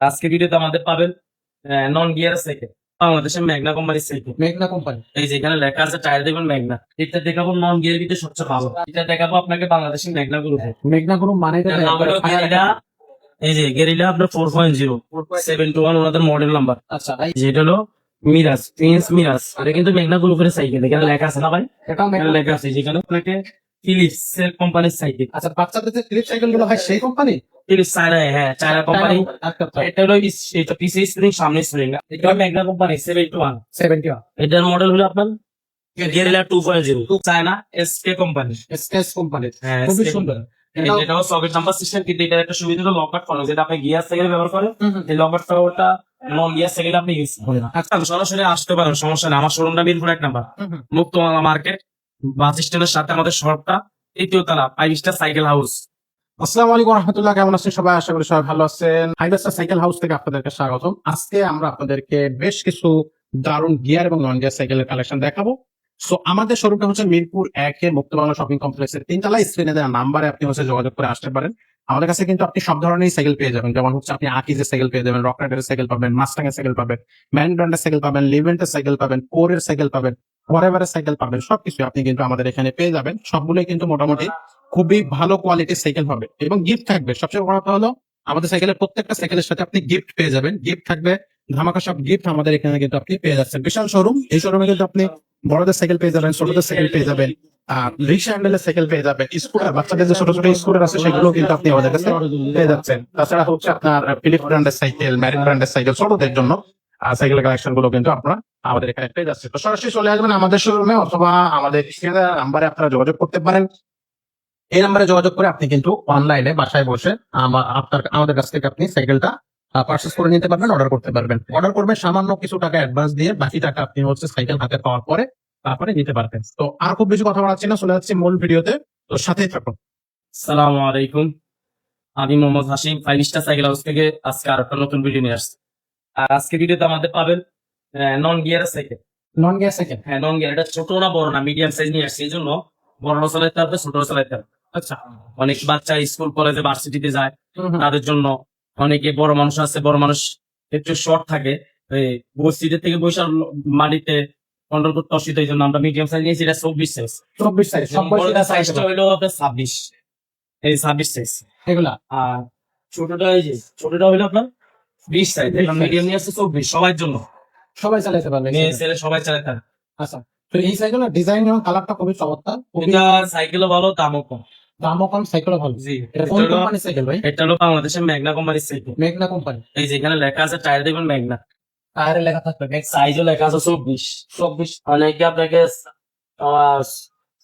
আজকে ভিডিওতে আমাদের পাবেন নন গিয়ার সাইকেল বাংলাদেশের ম্যাগনা কোম্পানির সাইকেল। মেঘনা কোম্পানি। এই যে এখানে লেখা আছে টায়ার দেখবেন ম্যাগনা এটা দেখাবো নন গিয়ার ভিতরে সবচেয়ে ভালো। এটা দেখাবো আপনাকে বাংলাদেশের ম্যাগনা গ্রুপে মেঘনা কোনো মানে এই যে গেরিলা আপনার four point zero seven two one ওনাদের মডেল নাম্বার আচ্ছা যেটা হলো মিরাজ প্রিন্স মিরাজ এটা কিন্তু মেঘনা গ্রুপের সাইকেল এখানে লেখা আছে না ভাই? লেখা আছে যেখানে আপনাকে ফিলিপস এর কোম্পানির সাইকেল আচ্ছা বাচ্চাদের যে ক্লিপ সাইকেলগুলো হয় সেই কোম্পানি ফিলিপস চায়না হ্যাঁ চায়না কোম্পানি আচ্ছা এটা হলো এটা পিসি স্প্রিং সামনে স্প্রিং এটা হলো Magna company seven two one seventy এটার মডেল হলো আপনার gorilla two point zero China SK company sketch company হ্যাঁ খুবই সুন্দর। এটাও সকেট নাম্বার সিস্টেম কিন্তু এটার একটা সুবিধা হলো যেটা আপনি গিয়ার সাইকেল ব্যবহার করেন। এই নন গিয়ার সাইকেল আপনি ইউজ করেন। আচ্ছা। সরাসরি আসতে পারেন সমস্যা নেই। আমার শোরুমটা মিরপুর এক নাম্বার। মুক্তমালা মার্কেট বাস স্ট্যান্ডের সাথে আমাদের শপটা তৃতীয় তলা সাইকেল হাউস আসসালামু আলাইকুম রহমতুল্লাহ, কেমন আছেন সবাই? আশা করি সবাই ভালো আছেন। সাইকেল হাউস থেকে আপনাদেরকে স্বাগতম। আজকে আমরা আপনাদেরকে বেশ কিছু দারুণ গিয়ার এবং নন গিয়ার সাইকেলের কালেকশন দেখাবো। সো আমাদের শোরুমটা হচ্ছে মিরপুর একের মুক্তবাংলা শপিং কমপ্লেক্সের তিনতলা স্ক্রিনে দেওয়া নাম্বারে আপনি হচ্ছে যোগাযোগ করে আসতে পারেন। আমাদের কাছে কিন্তু আপনি সব ধরনের সাইকেল পেয়ে যাবেন। যেমন হচ্ছে আপনি আকিজের সাইকেল পেয়ে যাবেন রক সাইকেল পাবেন মাস্টাং এর সাইকেল পাবেন ম্যান সাইকেল পাবেন লিভেন্টের সাইকেল পাবেন কোরের সাইকেল পাবেন। ফরএভারের সাইকেল পাবেন সবকিছু আপনি কিন্তু আমাদের এখানে পেয়ে যাবেন। সবগুলোই কিন্তু মোটামুটি খুবই ভালো কোয়ালিটির সাইকেল হবে এবং গিফট থাকবে। সবচেয়ে বড় কথা হলো, আমাদের সাইকেলের প্রত্যেকটা সাইকেলের সাথে আপনি গিফট পেয়ে যাবেন। গিফট থাকবে, ধামাকা সব গিফট আমাদের এখানে কিন্তু আপনি পেয়ে যাচ্ছেন। বিশাল শোরুম এই শোরুমে কিন্তু আপনি বড়দের সাইকেল পেয়ে যাবেন, ছোটদের সাইকেল পেয়ে যাবেন, আর রিক্সা হ্যান্ডেলের সাইকেল পেয়ে যাবেন স্কুটার বাচ্চাদের যে ছোট ছোট স্কুটার আছে সেগুলো কিন্তু আপনি আমাদের কাছে পেয়ে যাচ্ছেন। তাছাড়া হচ্ছে আপনার ফিলিপ ব্র্যান্ডের সাইকেল ম্যারিন ব্র্যান্ডের সাইকেল ছোটদের জন্য সাইকেলের কালেকশনগুলো কিন্তু আপনারা আমাদের এখানে পেয়ে যাচ্ছে তো সরাসরি চলে আসবেন আমাদের শোরুমে অথবা আমাদের নাম্বারে আপনারা যোগাযোগ করতে পারেন। এই নাম্বারে যোগাযোগ করে আপনি কিন্তু অনলাইনে বাসায় বসে আপনার আমাদের কাছ থেকে আপনি সাইকেলটা পার্চেস করে নিতে পারবেন অর্ডার করতে পারবেন। অর্ডার করবেন সামান্য কিছু টাকা অ্যাডভান্স দিয়ে বাকি টাকা আপনি হচ্ছে সাইকেল হাতে পাওয়ার পরে তারপরে নিতে পারবেন। তো আর খুব বেশি কথা বলাচ্ছি না, চলে যাচ্ছি মূল ভিডিওতে। তো সাথেই থাকুন। সালাম আলাইকুম। আমি Mohammad Hasim five star cycle house থেকে আজকে আর একটা নতুন ভিডিও নিয়ে আসছি। আর আজকে ভিডিওতে আমাদের পাবেন non gear cycle non gas cycle হ্যাঁ নন গিয়ার এটা ছোট না বড় না মিডিয়াম সাইজ নিয়ে আসছে এই জন্য বড় চালাইতে হবে ছোট চালাইতে হবে। আচ্ছা। অনেক বাচ্চা স্কুল কলেজে ভার্সিটিতে যায় তাদের জন্য অনেকে বড় মানুষ আছে বড় মানুষ একটু শর্ট থাকে এই বস্তিদের থেকে বসে মাটিতে কন্ট্রোল করতে অসুবিধা এই জন্য আমরা মিডিয়াম সাইজ নিয়েছি এটা চব্বিশ সাইজ চব্বিশ সাইজ সাইজটা হলো আপনার ছাব্বিশ এই ছাব্বিশ সাইজ এগুলা। আর ছোটটা এই যে ছোটটা হলো আপনার বিশ সাইজ মিডিয়াম নিয়ে আসছে চব্বিশ সবার জন্য। সবাই চালাতে পারবে মেয়ে ছেলে সবাই চালাতে পারে আচ্ছা তো এই সাইকেলের ডিজাইন এবং কালারটা খুবই চমৎকার এটা সাইকেলও ভালো দামও কম। দামও কম সাইকেলও ভালো। জি এটা এটা কোন কোম্পানির সাইকেল ভাই? এটা হলো বাংলাদেশের ম্যাগনা কোম্পানির সাইকেল মেঘনা কোম্পানি এই যেখানে লেখা আছে টায়ার দেখবেন ম্যাগনা টায়ারে লেখা থাকবে সাইজও লেখা আছে চব্বিশ। চব্বিশ। অনেকে আপনাকে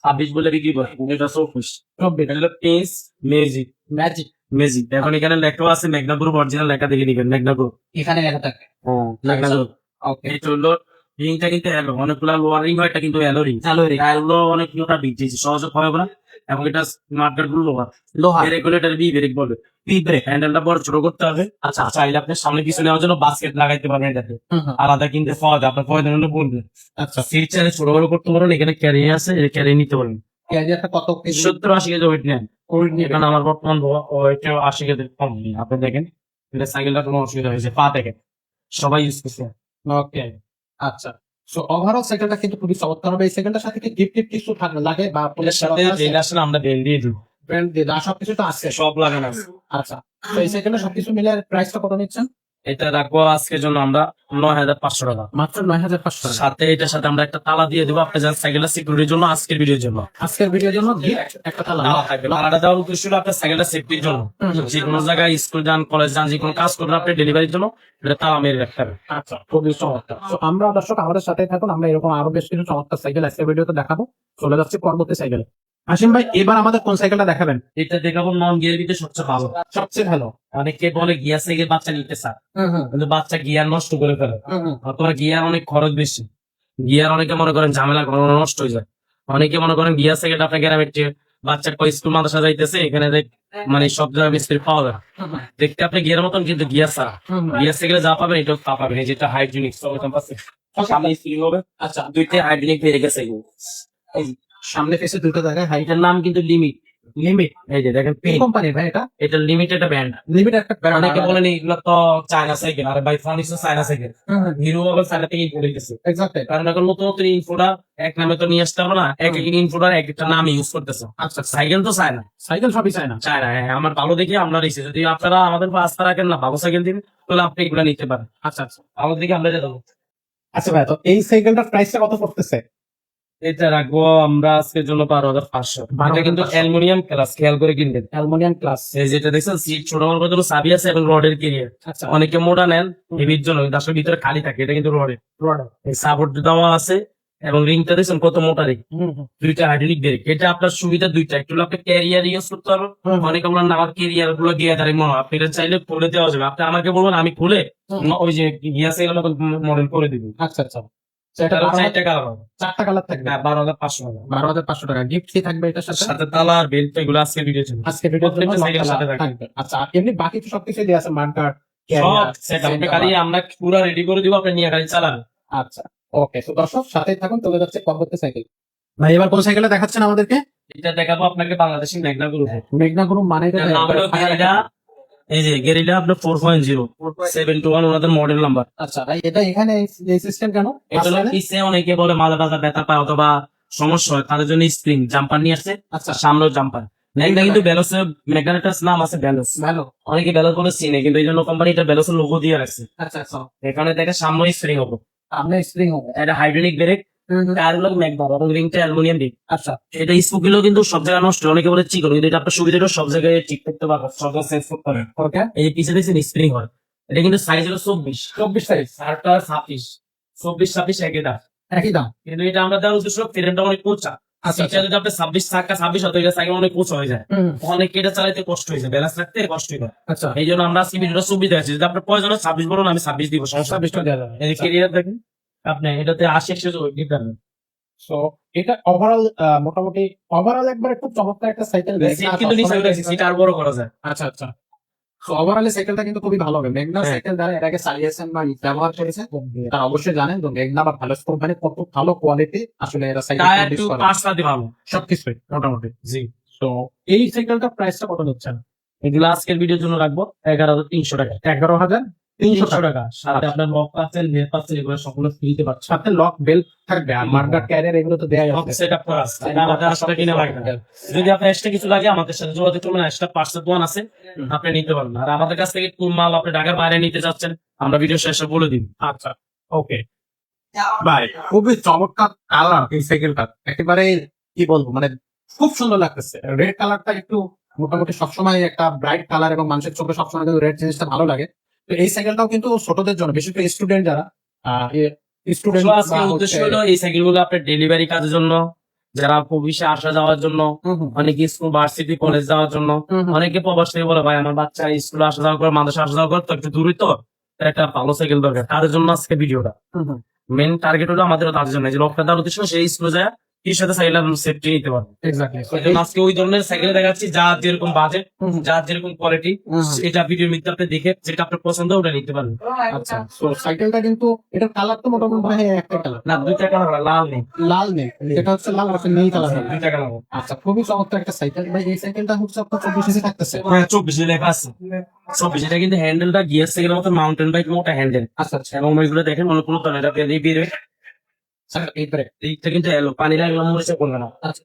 ছাব্বিশ বলে বিক্রি করে এটা চব্বিশ। চব্বিশ। এটা হলো পিস মেজিক ম্যাজিক মেজিক এখন এখানে লেখাও আছে মেঘনা গ্রুপ অরিজিনাল লেখা দেখে নিবেন মেঘনা গ্রুপ এখানে লেখা মেঘনা গ্রুপ ওকে হলো রিংটা কিন্তু এলো অনেকগুলো লোয়ার রিং হয় এটা কিন্তু এলো রিং চালু রে অনেকগুলো বিগড়েছে সহজে ক্ষয় হবে না। এবং এটা মার্কেটগুলো লোহা রেগুলেটর বি ব্রেক বলবে বি ব্রেক হ্যান্ডেলটা বড় ছোট করতে হবে। আচ্ছা। চাইলে আপনি সামনে কিছু নেওয়ার জন্য বাস্কেট লাগাইতে পারবেন এটাতে। আলাদা কিনতে পাওয়া যায় আপনার পয়দা হলে বলবেন। আচ্ছা। সিট ছোট বড় করতে পারেন এখানে ক্যারি আছে ক্যারি নিতে পারেন। কত সত্তর আশি কেজি ওয়েট নেন। করে নিয়ে এখানে আমার বর্তমান ওয়েট আশি কেজি কম আপনি দেখেন এটা সাইকেলটা কোনো অসুবিধা হয়েছে পা দেখেন সবাই ইউজ করছে। ওকে আচ্ছা। সো ওভারঅল সাইকেলটা কিন্তু খুবই চমৎকার হবে। এই সাইকেলটার সাথে কি গিফট টিফট কিছু থাকবে লাগে বা এর সাথে আসলে আমরা বেল দিয়ে দাও সবকিছু তো আছে। সব লাগানো আছে। আচ্ছা। তো এই সাইকেলটা সবকিছু মিলে প্রাইসটা কত নিচ্ছেন? এটা রাখব আজকের জন্য আমরা নয় হাজার পাঁচশো টাকা। মাত্র নয় হাজার পাঁচশো টাকা। সাথে এটার সাথে আমরা একটা তালা দিয়ে দেবো আপনার যার সাইকেলটা সিকিউরিটির জন্য আজকের ভিডিওর জন্য। আজকের ভিডিওর জন্য একটা তালা। থাকবে। তালাটা দেওয়ার উদ্দেশ্য হলো আপনার সাইকেলটা সেফটির জন্য। যে কোনো জায়গায় স্কুল যান কলেজ যান যে কোনো কাজ করবেন আপনি ডেলিভারির জন্য এটা তালা মেরে রাখতে হবে। আচ্ছা খুবই চমৎকার। তো আমরা দর্শক আমাদের সাথে থাকুন। আমরা এরকম আরও বেশ কিছু চমৎকার সাইকেল আজকের ভিডিওতে দেখাবো। চলে যাচ্ছি পরবর্তী সাইকেল। আসিম ভাই এবার আমাদের কোন সাইকেলটা দেখাবেন? এটা দেখাবো নন গিয়ার ভিতরে সবচেয়ে ভালো। সবচেয়ে ভালো। অনেকে বলে গিয়ার সাইকেল বাচ্চা নিতে চায়। কিন্তু বাচ্চা গিয়ার নষ্ট করে ফেলে। অথবা গিয়ার অনেক খরচ বেশি। গিয়ার অনেকে মনে করেন ঝামেলা করে নষ্ট হয়ে যায়। অনেকে মনে করেন গিয়ার সাইকেল আপনার গ্রামের বাচ্চা কয় স্কুল মাদ্রাসা যাইতেছে এখানে দেখ মানে সব জায়গায় মিস্ত্রি পাওয়া যায়। দেখতে আপনি গিয়ার মতন কিন্তু গিয়ার ছাড়া। গিয়ার সাইকেলে যা পাবেন এটাও তা পাবেন। এই যেটা হাইড্রোনিক সামনে স্প্রিং হবে। আচ্ছা। দুইটা হাইড্রোনিক পেয়ে গেছে। সামনে ফেসে দুটো জায়গায় হাইট এটার নাম কিন্তু লিমিট লিমিট এই যে দেখেন পিন কোম্পানির ভাই এটা? এটা লিমিটেড ব্র্যান্ড লিমিট একটা brand। অনেকে বলেন এগুলো তো China cycle R by furniture China cycle Hero আবার চায়না থেকে ইম্পোর্ট হইতেছে। Exactly। কারণ এখন নতুন নতুন ইনফোটা এক নামে তো নিয়ে আসতে হবে না এক এক ইনফোটার এক একটা নাম ইউজ করতেছে। আচ্ছা সাইকেল তো চায় না সাইকেল সবই চায় না চায় না হ্যাঁ, আমার ভালো দেখে আমরা নিচ্ছি যদি আপনারা আমাদের উপর আস্থা রাখেন না ভালো সাইকেল দিন তাহলে আপনি এগুলো নিতে পারেন। আচ্ছা আচ্ছা। ভালো দেখে আমরা দেবো আচ্ছা ভাই তো এই সাইকেলটার প্রাইসটা কত পড়তেছে? এটা রাখব আমরা আজকের জন্য বারো হাজার পাঁচশো। এটা কিন্তু অ্যালুমিনিয়াম ক্লাস খেয়াল করে কিনবেন। Aluminium class. এই যেটা দেখছেন সিট ছোট বড় জন্য চাবি আছে এবং রডের কেরিয়ার আচ্ছা। অনেকে মোটা নেন হেভির জন্য কিন্তু আসলে ভিতরে খালি থাকে এটা কিন্তু রডের রডের সাপোর্ট দেওয়া আছে এবং রিংটা দেখছেন কত মোটা রিং হুম, দুইটা হাইড্রোলিক ব্রেক এটা আপনার সুবিধা দুইটা একটু আপনি ক্যারিয়ার ইউজ করতে পারবেন অনেকে বলেন আমার ক্যারিয়ারগুলো গিয়ে দাঁড়িয়ে মনে আপনি এটা চাইলে খুলে দেওয়া যাবে। আপনি আমাকে বলবেন আমি খুলে ওই যে গিয়া মডেল করে দিবি। আচ্ছা আচ্ছা। চারটা কালার থাকবে। হ্যাঁ, বারো হাজার পাঁচশো টাকা বারো হাজার পাঁচশো টাকা। গিফট কি থাকবে এটার সাথে? সাথে তালা আর বেল্ট এগুলো আজকে ভিডিও ছিল আজকে ভিডিওর জন্য প্রত্যেকটা সাইকেলের নকশা সাথে থাকবে। আচ্ছা এমনি বাকি তো সবকিছু দিয়ে আছে মার্কার সব সেট আপনি খালি আমরা পুরো রেডি করে দিব আপনি নিয়ে গাড়ি চালান। আচ্ছা ওকে তো দর্শক সাথেই থাকুন চলে যাচ্ছে পরবর্তী সাইকেল ভাই এবার কোন সাইকেলটা দেখাচ্ছেন আমাদেরকে? এটা দেখাবো আপনাকে বাংলাদেশি মেঘনা গ্রুপ মেঘনা গ্রুপ মানে এই যে গেরিলা আপনার four point zero seven two one ওনাদের মডেল নাম্বার আচ্ছা এটা এখানে এই সিস্টেম কেন? এটা অনেকে বলে মাথা ব্যথা পায় অথবা সমস্যা হয় তাদের জন্য স্প্রিং জাম্পার নিয়ে আসছে আচ্ছা। সামনেও জাম্পার ম্যাগনা কিন্তু ব্যালোসের ম্যাগনাটার নাম আছে ব্যালোস ভালো অনেকে ব্যালোস বলে চিনে কিন্তু এই জন্য কোম্পানি এটা ব্যালোসের লোগো দিয়ে রাখছে। আচ্ছা আচ্ছা। এখানে দেখে সামনে স্প্রিং হবে আপনি স্প্রিং হবে এটা হাইড্রোলিক ব্রেক রিংটা অ্যালুমিনিয়াম আচ্ছা এটা কিন্তু সব জায়গায় নষ্ট অনেকে বলে চিকন কিন্তু এটা আপনার সুবিধাটা সব জায়গায় ঠিক করতে পারবেন সব জায়গায় সেট করতে পারবেন ওকে। এই যে পিছে স্প্রিং হয়। এটা কিন্তু সাইজ হলো চব্বিশ। চব্বিশ সাইজ ছাব্বিশ। চব্বিশ ছাব্বিশ একই দাম। একই দাম। কিন্তু এটা আমরা দেওয়ার উদ্দেশ্য ফ্রেমটা অনেক কোচা আচ্ছা যদি আপনি ছাব্বিশ ছাব্বিশ হতো এটা সাইকেল অনেক হয়ে যায়। অনেকে এটা চালাইতে কষ্ট হয়েছে ব্যালেন্স রাখতে কষ্ট হয় আচ্ছা। এই জন্য আমরা আজকে ভিডিওটা সুবিধা আছে। যদি আপনার প্রয়োজন ছাব্বিশ বলুন আমি ছাব্বিশ দিব সমস্যা ছাব্বিশ দেওয়া যাবে। এই কেরিয়ার দেখেন। আপনি এটাতে আশি একশো দিতে সো এটা ওভারঅল মোটামুটি ওভারঅল একবারে খুব চমৎকার একটা সাইকেল কিন্তু নিচে উঠে সিট আর বড় করা যায়। আচ্ছা আচ্ছা। সো ওভারঅল সাইকেলটা কিন্তু খুবই ভালো হবে। মেঘনা। সাইকেল দ্বারা আগে চালিয়েছেন বা ব্যবহার করেছেন তারা অবশ্যই জানেন তো মেঘনা বা ভালো কোম্পানি কত ভালো কোয়ালিটি আসলে এরা সাইকেল ভালো। সবকিছুই মোটামুটি। জি। তো এই সাইকেলটার প্রাইসটা কত নিচ্ছেন? এগুলো আজকের ভিডিওর জন্য রাখব এগারো হাজার তিনশো টাকা। এগারো হাজার তিনশো টাকা। সাথে আপনার লক পাচ্ছেন নেট পাচ্ছেন এগুলো সবগুলো ফ্রিতে পাচ্ছেন। সাথে লক বেল্ট থাকবে আর মার্কার ক্যারিয়ার এগুলো তো দেয়া আছে। সেট আপ করা আছে। এটা আমাদের আসলে কিনে লাগে না। যদি আপনার এক্সট্রা কিছু লাগে আমাদের সাথে যোগাযোগ করবেন এক্সট্রা পার্সেল দোকান আছে আপনি নিতে পারবেন। আর আমাদের কাছ থেকে কোন মাল আপনি ঢাকার বাইরে নিতে চাচ্ছেন আমরা ভিডিও শেষে বলে দিন আচ্ছা ওকে ভাই খুবই চমৎকার কালার এই সাইকেলটা একেবারে কি বলব মানে খুব সুন্দর লাগতেছে। রেড কালারটা একটু মোটামুটি সবসময় একটা ব্রাইট কালার এবং মানুষের চোখে সবসময় কিন্তু রেড জিনিসটা ভালো লাগে। তো এই সাইকেলটাও কিন্তু ছোটদের জন্য বিশেষ করে স্টুডেন্ট যারা স্টুডেন্ট উদ্দেশ্য হলো এই আপনার ডেলিভারি কাজের জন্য যারা অফিসে আসা যাওয়ার জন্য অনেকে স্কুল ভার্সিটি কলেজ যাওয়ার জন্য অনেকে প্রবাস থেকে বলে ভাই আমার বাচ্চা স্কুলে আসা যাওয়া করে মাদ্রাসা আসা যাওয়া করে তো একটু দূরই তো তাই একটা ভালো সাইকেল দরকার। তাদের জন্য আজকে ভিডিওটা মেন টার্গেট হলো আমাদের তাদের জন্য যে লক্ষ্য দেওয়ার উদ্দেশ্য সেই স্কুলে যায় কি সাথে সাইকেল সেফটি নিতে পারবে। এক্স্যাক্টলি আজকে ওই ধরনের সাইকেল দেখাচ্ছি যার যেরকম বাজেট যার যেরকম কোয়ালিটি এটা ভিডিওর মধ্যে আপনি দেখে যেটা আপনার পছন্দ ওটা নিতে পারবেন। আচ্ছা তো সাইকেলটা কিন্তু এটার কালার তো মোটামুটি ভাই একটা কালার না দুইটা কালার লাল নেই। লাল নেই এটা হচ্ছে লাল নীল কালার দুইটা কালার আচ্ছা খুবই চমৎকার একটা সাইকেল। ভাই এই সাইকেলটা হচ্ছে আপনার চব্বিশ ইঞ্চি থাকতেছে। হ্যাঁ চব্বিশে লেখা আছে। চব্বিশ এটা কিন্তু হ্যান্ডেলটা গিয়ার সাইকেলের মতো মাউন্টেন বাইক মোটা হ্যান্ডেল আচ্ছা আচ্ছা। এবং ওইগুলো দেখেন অনেক কোনো এটা বের এইবারে এইটা কিন্তু এলো পানি লাগলে মরিচে করবে না। আচ্ছা।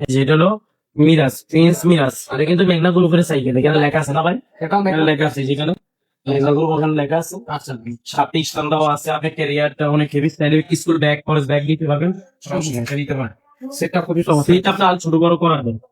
এই যে এটা হলো মিরাজ প্রিন্স মিরাজ। কিন্তু মেঘনা গ্রুপের সাইকেল এখানে লেখা আছে না ভাই? এটাও এখানে মেঘনা লেখা আছে যেখানে মেঘনা গ্রুপ ওখানে লেখা আছে। আচ্ছা। আছে আপনি ক্যারিয়ারটা অনেক heavy school bag college bag দিতে পারবেন? সমস্যা নেই, পারেন সেটা খুবই চমৎকার সিট আপনি আর ছোট বড়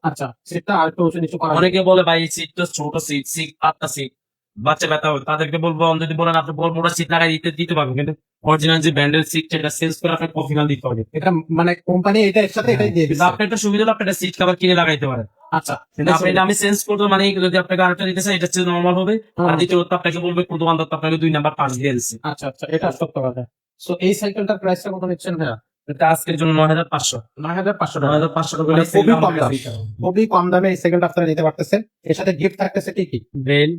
আচ্ছা সেটা আর একটু উঁচু নিচু করা অনেকে বলে ভাই সিট তো ছোট সিট সিট পাতলা সিট বাচ্চা ব্যথা হবে তাদেরকে বলব যদি বলেন আপনি বড় মোটা সিট লাগাই দিতে দিতে পারবেন কিন্তু অরিজিনাল যে ব্যান্ডেল সিট সেটা সেলস করে আপনার কফিনাল দিতে হবে। এটা মানে কোম্পানি এটা এর সাথে এটাই দিয়ে দিচ্ছে। আপনার একটা সুবিধা হলো আপনি একটা সিট কভার কিনে লাগাইতে পারেন। আচ্ছা কিন্তু আপনি আমি চেঞ্জ করব মানে যদি আপনাকে আরেকটা দিতে চাই এটা নর্মাল হবে। আর দ্বিতীয়ত আপনাকে বলবে কোন তো আপনাকে দুই নাম্বার পাঁচ দিয়ে দিচ্ছে। আচ্ছা আচ্ছা এটা সত্য কথা। সো এই সাইকেলটার প্রাইসটা কত নিচ্ছেন ভাইয়া? এটা আজকের জন্য নয় হাজার পাঁচশো। নয় হাজার পাঁচশো নয় হাজার পাঁচশো টাকা মানে খুবই কম দাম। খুবই কম দামে এই সাইকেলটা আপনারা নিতে পারতেছেন। এর সাথে গিফট থাকতেছে কি কি? বেল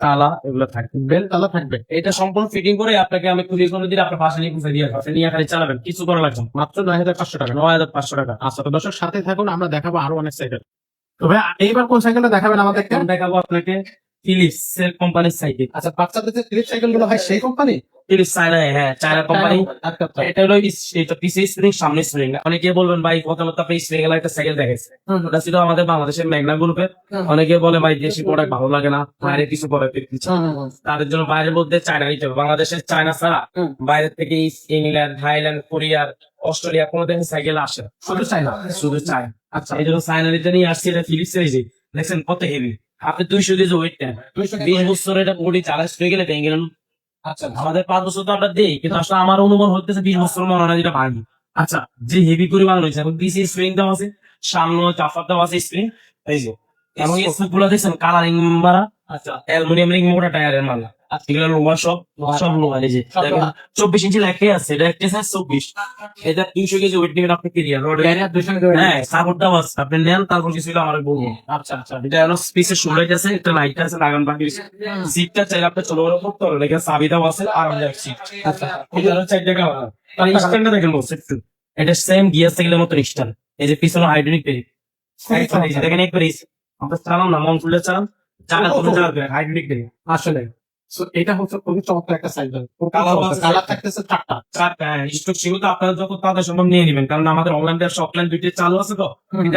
তালা এগুলো থাকবে। বেল তালা থাকবে। এটা সম্পূর্ণ ফিটিং করে আপনাকে আমি খুলে কোনো দিন আপনার পাশে নিয়ে পৌঁছে দিয়ে আসবে। নিয়ে খালি চালাবেন। কিছু করা লাগবে মাত্র নয় হাজার পাঁচশো টাকা। নয় হাজার পাঁচশো টাকা। আচ্ছা তো দর্শক সাথে থাকুন আমরা দেখাবো আরও অনেক সাইকেল তবে ভাই এইবার কোন সাইকেলটা দেখাবেন আমাদেরকে? এখন দেখাবো আপনাকে ফিলিপস এর কোম্পানির সাইকেল আচ্ছা বাচ্চাদের যে ফিলিপ সাইকেলগুলো হয় সেই কোম্পানি ফিলিপস চায়না হ্যাঁ চায়না কোম্পানি আচ্ছা আচ্ছা। এটা হলো এটা পিছিয়ে স্প্রিং সামনে স্প্রিং অনেকে বলবেন ভাই প্রথমত আপনি স্প্রিং এর একটা সাইকেল দেখেছে ওটা ছিল আমাদের বাংলাদেশের মেঘনা গ্রুপের অনেকে বলে ভাই দেশি প্রোডাক্ট ভালো লাগে না বাইরে কিছু পরে। তাদের জন্য বাইরের মধ্যে চায়না নিতে হবে। বাংলাদেশের চায়না ছাড়া বাইরের বাইরে থেকে ইংল্যান্ড থাইল্যান্ড কোরিয়ার অস্ট্রেলিয়া কোনো দেশে সাইকেল আসে। শুধু চাই না শুধু চায়না আচ্ছা। এই জন্য চায়না নিতে নিয়ে আসছি এটা ফিলিপস দেখছেন কত হেভি আপনি দুইশো কেজি ওয়েট নেন। বিশ বছর এটা বডি চালাশ হয়ে গেলে ভেঙে গেলেন আচ্ছা। আমাদের পাঁচ বছর তো আমরা দিই কিন্তু আসলে আমার অনুমান হতেছে বিশ বছর মনে হয় যেটা ভাঙি আচ্ছা যে হেভি পরিমাণ রয়েছে এখন বিসি স্প্রিং দেওয়া আছে সামনে চাফার দেওয়া আছে স্প্রিং এই যে। এবং এই সুপগুলো গুলো দেখছেন কালারিং মারা। আচ্ছা অ্যালুমিনিয়াম রিং মোটা টায়ারের মালা। এগুলো সব সব এই যে। চব্বিশ ইঞ্চি লেখে আছে এটা একটা সাইজ চব্বিশ। এটা দুইশো কেজি ওয়েট নেবেন আপনি ক্যারিয়ার হ্যাঁ সাপোর্ট দেওয়া আছে। আপনি নেন তারপর কিছু আমার বলব আচ্ছা আচ্ছা। এটা হলো আছে একটা লাইট আছে লাগান বাকি সিটটা চাইলে আপনি চলো করতে পারবেন চাবি আছে আরামদায়ক সিট আচ্ছা। এটা হলো চার টাকা আর স্ট্যান্ডটা দেখেন বলছে একটু। এটা সেম গিয়ার সাইকেলের মতো স্ট্যান্ড এই যে পিছনে হাইড্রোলিক ব্রেক দেখেন একবার। আমরা চালাম না মন খুলে চালাম। জায়গা কোনো ব্রেক আসলে। এটা হচ্ছে খুবই চমৎকার একটা কালার থাকতেছে চারটা। চারটা স্টক সেগুলো আপনারা যত তাদের সম্ভব নিয়ে নেবেন কারণ আমাদের অনলাইন ব্যবসা অফলাইন দুইটাই চালু আছে তো।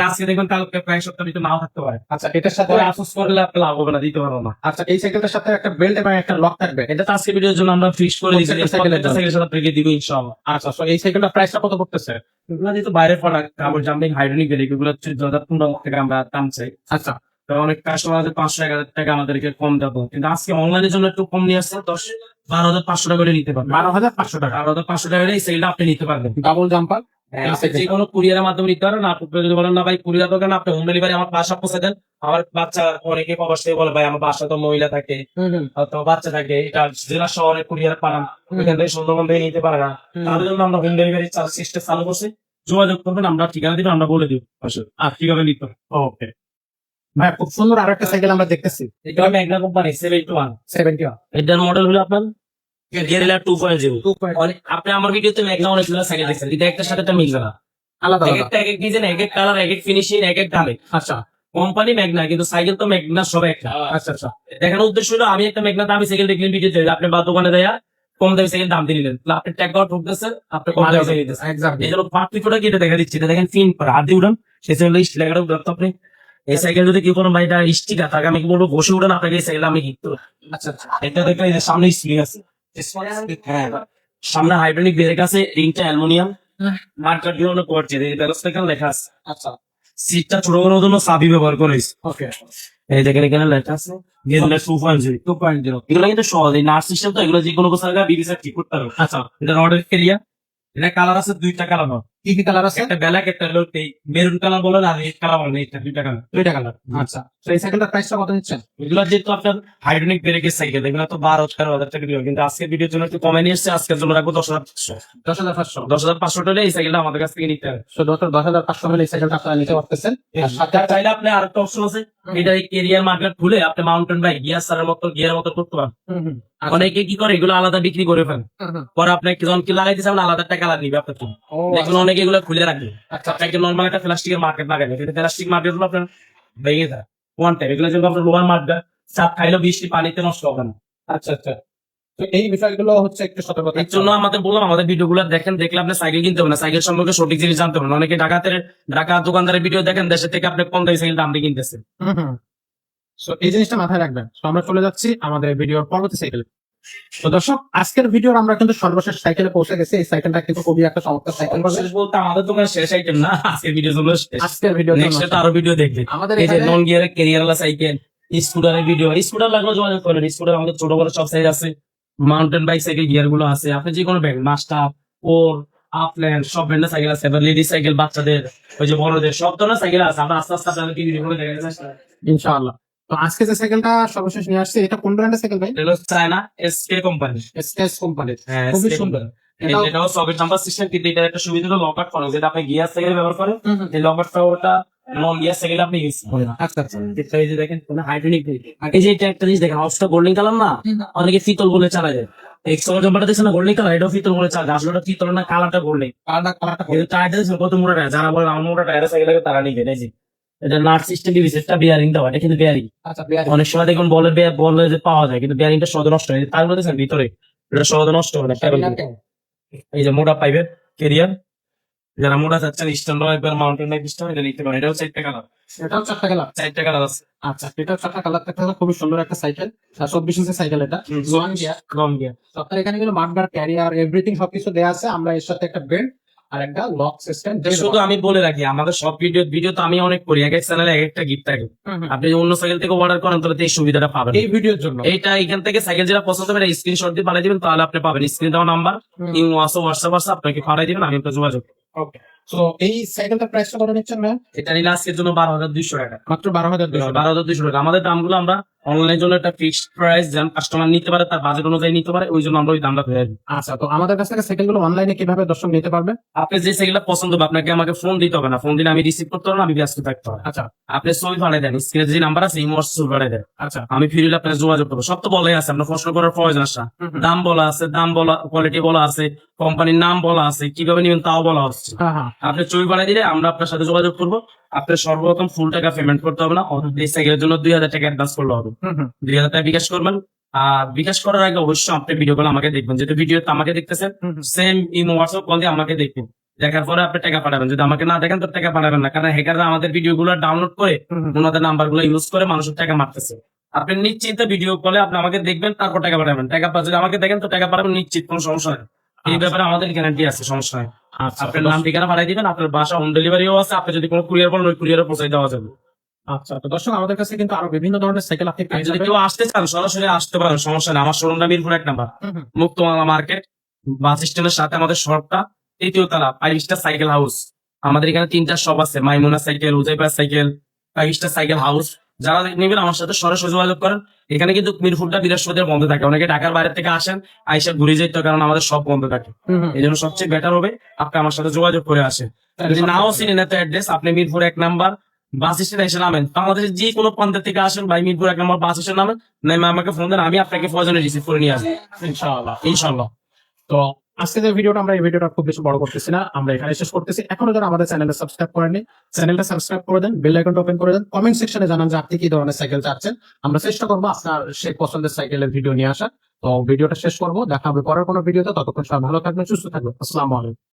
আজকে দেখবেন কালকে প্রায় সপ্তাহ ভিতরে নাও থাকতে পারে। আচ্ছা এটার সাথে তবে আফসোস করলে আপনি লাভ হবে না দিতে পারব না। আচ্ছা এই সাইকেলটার সাথে একটা বেল্ট এবং একটা লক থাকবে। এটা তো আজকে ভিডিওর জন্য আমরা ফিক্স করে দিচ্ছি প্রত্যেকটা সাইকেলের সাথে আপনাকে দিব ইনশাআল্লাহ। আচ্ছা এই প্রাইসটা কত পড়তেছে? এগুলো যেহেতু বাইরের প্রোডাক্ট কাপড় জাম্পিং এগুলো হচ্ছে আমরা দাম চাই। আচ্ছা তো অনেক কাস্টমার পাঁচশো এক হাজার টাকা আমাদেরকে কম দেবো। কিন্তু আজকে অনলাইনের জন্য একটু কম নিয়ে আসছে দশ বারো হাজার পাঁচশো টাকা করে নিতে পারবেন বারো হাজার পাঁচশো টাকা? বারো হাজার পাঁচশো টাকা এই সেলটা আপনি নিতে পারবেন। ডাবল জাম্পার হ্যাঁ, যে কোনো কুরিয়ারের মাধ্যমে নিতে পারেন আপনি যদি বলেন না ভাই কুরিয়ার দোকান আপনি হোম ডেলিভারি আমার বাসা পৌঁছে দেন। আমার বাচ্চা অনেকে প্রবাস থেকে বলে ভাই আমার বাসা তো মহিলা থাকে অথবা বাচ্চা থাকে এটা জেলা শহরে কুরিয়ার পাঠান। ওইখান থেকে সুন্দরবন থেকে নিতে পারে না। তাদের জন্য আমরা হোম ডেলিভারি চার্জ সিস্টেম চালু করছি। যোগাযোগ করবেন আমরা ঠিকানা দিবেন আমরা বলে দিব। আসলে আর কীভাবে নিতে হবে? ওকে ভাই খুব সুন্দর আরও একটা সাইকেল আমরা দেখতেছি। এটা Magna company seven one seventy এটার মডেল হলো আপনার গেরিলা টু পয়েন্ট জিরো আপনি আমার ভিডিওতে ম্যাগনা অনেকগুলো সাইকেল দেখছেন। এটা একটার সাথে একটা মিলবে না। আলাদা এক একটা এক এক ডিজাইন এক এক কালার এক এক ফিনিশিং এক এক দামে। আচ্ছা। কোম্পানি ম্যাগনা কিন্তু সাইকেল তো ম্যাগনা সব একটা। আচ্ছা আচ্ছা। দেখানোর উদ্দেশ্য হলো আমি একটা ম্যাগনা দামি সাইকেল দেখলেন ভিডিওতে আপনি বা দোকানে দেয়া কম দামি সাইকেল দাম দিয়ে নিলেন। আপনি ট্যাগ আউট ঢুকতেছে আপনি কম দামি সাইকেল দিতেছেন। এই জন্য পার্থক্যটা কি এটা দেখা দিচ্ছে। এটা দেখেন ফিন হাত দিয়ে উঠান। সেই উঠান আপনি। এই সাইকেল যদি কেউ কোনো ভাই এটা স্টিকার থাকে আমি কি বলব বসে উঠান আপনাকে এই সাইকেল আমি করব। আচ্ছা আচ্ছা। এটা দেখলে এই সামনে স্প্রিং আছে। হ্যাঁ সামনে হাইড্রোলিক ব্রেক আছে রিংটা অ্যালুমিনিয়াম। মার্কার দিয়ে অনেক করছে এই ব্যবস্থা এখানে লেখা আছে। আচ্ছা। সিটটা ছোট করার জন্য সাবি ব্যবহার করেছে ওকে এই দেখেন এখানে লেখা আছে gorilla two point zero two point zero এগুলো কিন্তু সহজ এই নার্স সিস্টেম তো এগুলো যে কোনো কোথাও বিবিসি ঠিক করতে পারবে। আচ্ছা। এটা রডের এটা কালার আছে দুইটা কালার কি কি কালার আছে? একটা ব্ল্যাক একটা হলো মেরুন কালার আর রেড কালার এটা দুইটা কালার দুইটা কালার আচ্ছা। তো এই সাইকেলটার প্রাইসটা কত নিচ্ছেন? এগুলো যেহেতু আপনার হাইড্রোনিক ব্রেকের সাইকেল এগুলো তো বারো তেরো হাজার টাকা দিবে কিন্তু আজকে ভিডিওর জন্য একটু কমে নিয়ে এসছে আজকের জন্য রাখব দশ হাজার পাঁচশো। দশ হাজার পাঁচশো। দশ হাজার পাঁচশো টাকা এই সাইকেলটা আমাদের কাছ থেকে নিতে হবে। তো দশ দশ হাজার পাঁচশো হলে এই সাইকেলটা আপনারা নিতে পারতেছেন। চাইলে আপনি আরেকটা অপশন আছে এটা কেরিয়ার মার্কেট খুলে আপনি মাউন্টেন বাইক গিয়ার সারের মতো গিয়ার মতো করতে পারেন। আচ্ছা। অনেকে কি করে এগুলো আলাদা বিক্রি করে ফেলেন। পরে আপনি যখন কি লাগাই দিচ্ছেন আলাদা টাকা লাগিয়ে আপনার জন্য। অনেকে এগুলো খুলে রাখবে। আচ্ছা নর্মাল একটা প্লাস্টিকের মার্কেট লাগাবে কিন্তু প্লাস্টিক মার্কেট হলো আপনার ভেঙে যায় ওয়ান টাইম এগুলো যেমন আপনার লোহার মার্কেট চাপ খাইলেও বৃষ্টি পানিতে নষ্ট হবে না। আচ্ছা আচ্ছা। তো এই বিষয়গুলো হচ্ছে একটু সতর্কতা। এর জন্য আমাদের বললাম আমাদের ভিডিও গুলো দেখেন দেখলে আপনি সাইকেল কিনতে হবে না। সাইকেল সম্পর্কে সঠিক জিনিস জানতে হবে না। অনেকে ঢাকাতে ঢাকা দোকানদারের ভিডিও দেখেন দেশের থেকে আপনি কম দামি সাইকেল দাম দিয়ে কিনতেছেন। এই জিনিসটা মাথায় রাখবেন। তো আমরা চলে যাচ্ছি আমাদের ভিডিওর পরবর্তী সাইকেল তো দর্শক আজকের ভিডিওর আমরা কিন্তু সর্বশেষ সাইকেলে পৌঁছে গেছি। এই সাইকেলটা কিন্তু খুবই একটা চমৎকার সাইকেল শেষ বলতে আমাদের দোকানে শেষ আইটেম না আজকের ভিডিও গুলো আজকের ভিডিও নেক্সট আরও ভিডিও দেখবে। আমাদের এই যে নন গিয়ারের ক্যারিয়ারওয়ালা সাইকেল স্কুটারের ভিডিও স্কুটার লাগলে যোগাযোগ করেন স্কুটার আমাদের ছোট বড় সব সাইজ আছে। মাউন্টেন বাইক সাইকেল গিয়ারগুলো আছে। আপনি যে কোনো ব্যাগ মাস্টার ওর আপল্যান্ড সব ব্র্যান্ডের সাইকেল আছে। এবার লেডিস সাইকেল বাচ্চাদের ওই যে বড়দের সব ধরনের সাইকেল আছে। আমরা আস্তে আস্তে আপনাদেরকে ভিডিও গুলো যাচ্ছে ইনশাআল্লাহ। তো আজকে যে সাইকেলটা সর্বশেষ নিয়ে আসছে এটা কোন ব্র্যান্ডের সাইকেল ভাই? এটা চায়না এসকে কোম্পানি এসকেএস খুবই সুন্দর। এটাও- সকেট নাম্বার সিস্টেম কিন্তু এটার একটা সুবিধা হলো লকার ফোন যেটা আপনি গিয়ার সাইকেল ব্যবহার করেন। এই লকারটা ওটা নন গিয়ার সাইকেল আপনি ইউজ করেন। আচ্ছা আচ্ছা। এই যে দেখেন কোনো এই যে এটা একটা জিনিস দেখেন হাউসটা গোল্ডেন কালার না অনেকে ফিতল বলে চালা যায় এক্সট্রা জাম্পারটা দেখছেন না গোল্ডেন কালার এটাও ফিতল বলে আসলে ফিতল না কালারটা গোল্ডেন কালারটা কালারটা টায়ারটা কত মোটা টায়ার যারা বলেন আমার মোটা টায়ার সাইকেল তারা নিবেন এই এটা নাট সিস্টেম বিবিসিটা বিয়ারিং দেওয়া এটা কিন্তু বিয়ারিং আচ্ছা অনেক সময় দেখুন বলের বেয়ার বলে যে পাওয়া যায় কিন্তু বিয়ারিংটা সহজে নষ্ট হয়ে। তার মধ্যে ভিতরে এটা সহজে নষ্ট হবে না এই যে মোটা পাইপের কেরিয়ার যারা মোটা চাচ্ছেন স্ট্যান্ড একবার মাউন্টেন লাইফ স্টাইল এটা নিতে পারেন। এটাও চারটা কালার এটাও চারটা কালার চারটা কালার আছে। আচ্ছা এটাও চারটা কালার থাকতে খুবই সুন্দর একটা সাইকেল চব্বিশ ইঞ্চি সাইকেল এটা। জোয়ান গিয়ার। কম গিয়া তো আপনার এখানে কিন্তু মাঠগার ক্যারিয়ার এভরিথিং সবকিছু দেওয়া আছে। আমরা এর সাথে একটা বেল্ট আর একটা লক সিস্টেম শুধু আমি বলে রাখি আমাদের সব ভিডিও ভিডিও তো আমি অনেক করি এক এক চ্যানেলে এক একটা গিফট থাকে। আপনি যদি অন্য সাইকেল থেকে অর্ডার করেন তাহলে এই সুবিধাটা পাবেন। এই ভিডিওর জন্য। এইটা এখান থেকে সাইকেল যেটা পছন্দ হবে স্ক্রিনশট দিয়ে পাঠিয়ে দিবেন তাহলে আপনি পাবেন। স্ক্রিন দেওয়া নাম্বার ইমো আসো হোয়াটসঅ্যাপ আছে আপনাকে পাঠিয়ে দিবেন আমি আপনার যোগাযোগ ওকে তো এই সাইকেলটার প্রাইসটা কত নিচ্ছেন ভাই এটা নিলে আজকের জন্য বারো হাজার দুইশো টাকা। মাত্র বারো হাজার দুশো বারো হাজার দুইশো টাকা। আমাদের দামগুলো আমরা অনলাইনের জন্য একটা ফিক্সড প্রাইস যেন কাস্টমার নিতে পারে তার বাজেট অনুযায়ী নিতে পারে ওই জন্য আমরা ওই দামটা ধরে দিই। আচ্ছা তো আমাদের কাছ থেকে সাইকেলগুলো অনলাইনে কীভাবে দর্শক নিতে পারবে? আপনি যে সাইকেলটা পছন্দ হবে আপনাকে আমাকে ফোন দিতে হবে না। ফোন দিলে আমি রিসিভ করতে পারব আমি ব্যস্ত থাকতে হবে। আচ্ছা। আপনি ছবি পাঠিয়ে দেন স্ক্রিনে যে নাম্বার আছে ইমো ছবি পাঠিয়ে দেন। আচ্ছা। আমি ফিরিলে আপনার যোগাযোগ করব। সব তো বলাই আছে আপনার প্রশ্ন করার প্রয়োজন আসে। দাম বলা আছে দাম বলা কোয়ালিটি বলা আছে কোম্পানির নাম বলা আছে কীভাবে নেবেন তাও বলা হচ্ছে। হ্যাঁ হ্যাঁ। আপনি ছবি পাঠিয়ে দিলে আমরা আপনার সাথে যোগাযোগ করব। আপনার সর্বপ্রথম ফুল টাকা পেমেন্ট করতে হবে না সাইকেলের জন্য দুই হাজার টাকা অ্যাডভান্স করলে হবে। দুই হাজার টাকা বিকাশ করবেন। আর বিকাশ করার আগে অবশ্যই আপনি ভিডিও কল আমাকে দেখবেন। যেহেতু ভিডিও আমাকে দেখতেছেন। সেম ইমো হোয়াটসঅ্যাপ কল দিয়ে আমাকে দেখবেন। দেখার পরে আপনি টাকা পাঠাবেন। যদি আমাকে না দেখেন তো টাকা পাঠাবেন না। কারণ হ্যাকাররা আমাদের ভিডিও গুলো ডাউনলোড করে। ওনাদের নাম্বারগুলো ইউজ করে মানুষের টাকা মারতেছে। আপনি নিশ্চিন্ত ভিডিও কলে আপনি আমাকে দেখবেন তারপর টাকা পাঠাবেন। টাকা পা- যদি আমাকে দেখেন তো টাকা পাঠাবেন নিশ্চিত কোনো সমস্যা নেই। এই ব্যাপারে আমাদের গ্যারান্টি আছে সমস্যা নেই। আচ্ছা। আপনার নাম ঠিকানা পাঠিয়ে দিবেন আপনার বাসা হোম ডেলিভারিও আছে। আপনি যদি কোনো কুরিয়ার বলেন ওই কুরিয়ারে পৌঁছে দেওয়া যাবে। আচ্ছা তো দর্শক আমাদের কাছে কিন্তু আরও বিভিন্ন ধরনের সাইকেল আপনি পেয়ে যদি যাবেন। কেউ আসতে চান সরাসরি আসতে পারেন সমস্যা নেই। আমার শোরুমটা মিরপুর এক নাম্বার। মুক্তমালা মার্কেট বাস স্ট্যান্ডের সাথে আমাদের শপটা তৃতীয় তলা ফাইভ স্টার সাইকেল হাউস আমাদের এখানে তিনটা শপ আছে Maimuna cycle উদয়পার cycle five star cycle house যারা নেবেন আমার সাথে সরাসরি যোগাযোগ করেন। এখানে কিন্তু মিরপুরটা বৃহস্পতিবার বন্ধ থাকে। অনেকে ঢাকার বাইরে থেকে আসেন আইসা ঘুরে যেতে কারণ আমাদের সব বন্ধ থাকে। এই জন্য সবচেয়ে বেটার হবে আপনি আমার সাথে যোগাযোগ করে আসেন। যদি নাও চিনেন এত অ্যাড্রেস আপনি মিরপুর এক নাম্বার বাস স্ট্যান্ডে এসে নামেন। বাংলাদেশের যে কোনো প্রান্ত থেকে আসেন ভাই, মিরপুর এক নাম্বার বাস স্ট্যান্ড নামেন। নামে আমাকে ফোন দেন, আমি আপনাকে রিসিভ করে নিয়ে আসব। তো আজকে যে ভিডিওটা আমরা, এই ভিডিওটা খুব বেশি বড় করতেছি না। আমরা এখানে শেষ করতেছি। এখনও যারা আমাদের চ্যানেলটা সাবস্ক্রাইব করেননি, চ্যানেলটা সাবস্ক্রাইব করে দেন বেল আইকনটা ওপেন করে দেন। কমেন্ট সেকশনে জানান যে আপনি কি ধরনের সাইকেল চাচ্ছেন। আমরা চেষ্টা করব আপনার সেই পছন্দের সাইকেলের ভিডিও নিয়ে আসা তো ভিডিওটা শেষ করব। দেখা হবে পরের কোনো ভিডিওতে ততক্ষণ সবাই ভালো থাকবেন, সুস্থ থাকবেন। আসসালামু আলাইকুম।